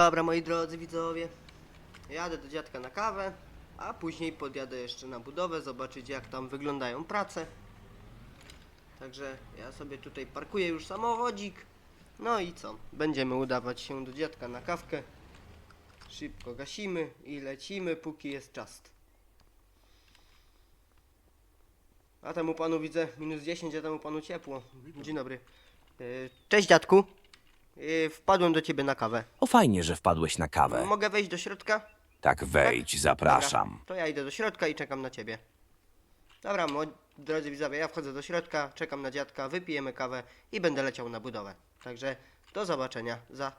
Dobra, moi drodzy widzowie, jadę do dziadka na kawę, a później podjadę jeszcze na budowę, zobaczyć jak tam wyglądają prace. Także ja sobie tutaj parkuję już samochodzik. No i co? Będziemy udawać się do dziadka na kawkę. Szybko gasimy i lecimy, póki jest czas. A temu panu widzę minus 10, a temu panu ciepło. Dzień dobry. Yy, Cześć dziadku. Yy, Wpadłem do ciebie na kawę. O fajnie, że wpadłeś na kawę. Mogę wejść do środka? Tak wejdź, zapraszam. Dobra, to ja idę do środka i czekam na ciebie. Dobra, moi drodzy widzowie, ja wchodzę do środka, czekam na dziadka, wypijemy kawę i będę leciał na budowę. Także do zobaczenia za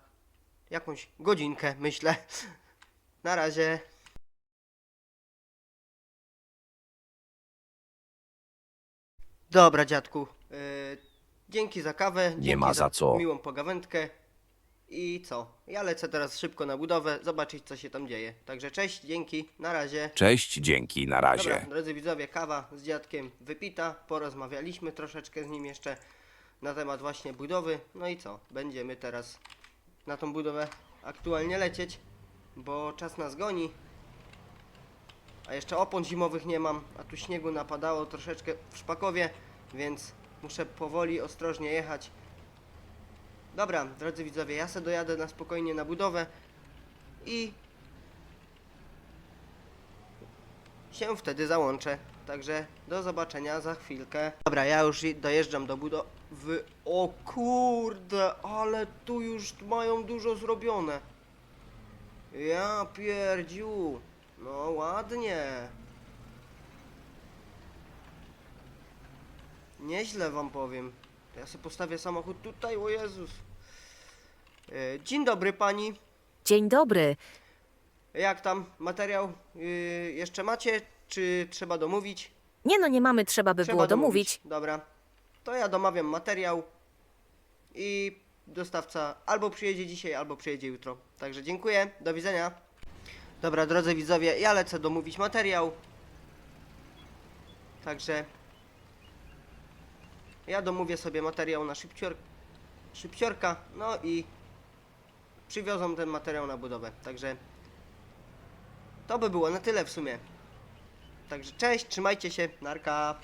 jakąś godzinkę, myślę. Na razie. Dobra, dziadku. Dzięki za kawę. dzięki ma za co. Miłą pogawędkę. I co? Ja lecę teraz szybko na budowę, zobaczyć co się tam dzieje. Także cześć, dzięki, na razie. Cześć, dzięki, na razie. Dobra, drodzy widzowie, kawa z dziadkiem wypita, porozmawialiśmy troszeczkę z nim jeszcze na temat właśnie budowy. No i co? Będziemy teraz na tą budowę aktualnie lecieć, bo czas nas goni. A jeszcze opon zimowych nie mam, a tu śniegu napadało troszeczkę w Szpakowie, więc muszę powoli, ostrożnie jechać. Dobra, drodzy widzowie, ja se dojadę na spokojnie na budowę i się wtedy załączę. Także do zobaczenia za chwilkę. Dobra, ja już dojeżdżam do budowy. O kurde, ale tu już mają dużo zrobione. Ja pierdziu. No ładnie. Nieźle wam powiem. Ja sobie postawię samochód tutaj, o Jezus. E, Dzień dobry pani. Dzień dobry. Jak tam materiał yy, jeszcze macie, czy trzeba domówić? Nie no, nie mamy, trzeba by trzeba było domówić. Dobra. To ja domawiam materiał i dostawca albo przyjedzie dzisiaj, albo przyjedzie jutro. Także dziękuję, do widzenia. Dobra, drodzy widzowie, ja lecę domówić materiał. Także ja domówię sobie materiał na szybcior... szybciorka, no i przywiozą ten materiał na budowę. Także to by było na tyle w sumie. Także cześć, trzymajcie się, narka.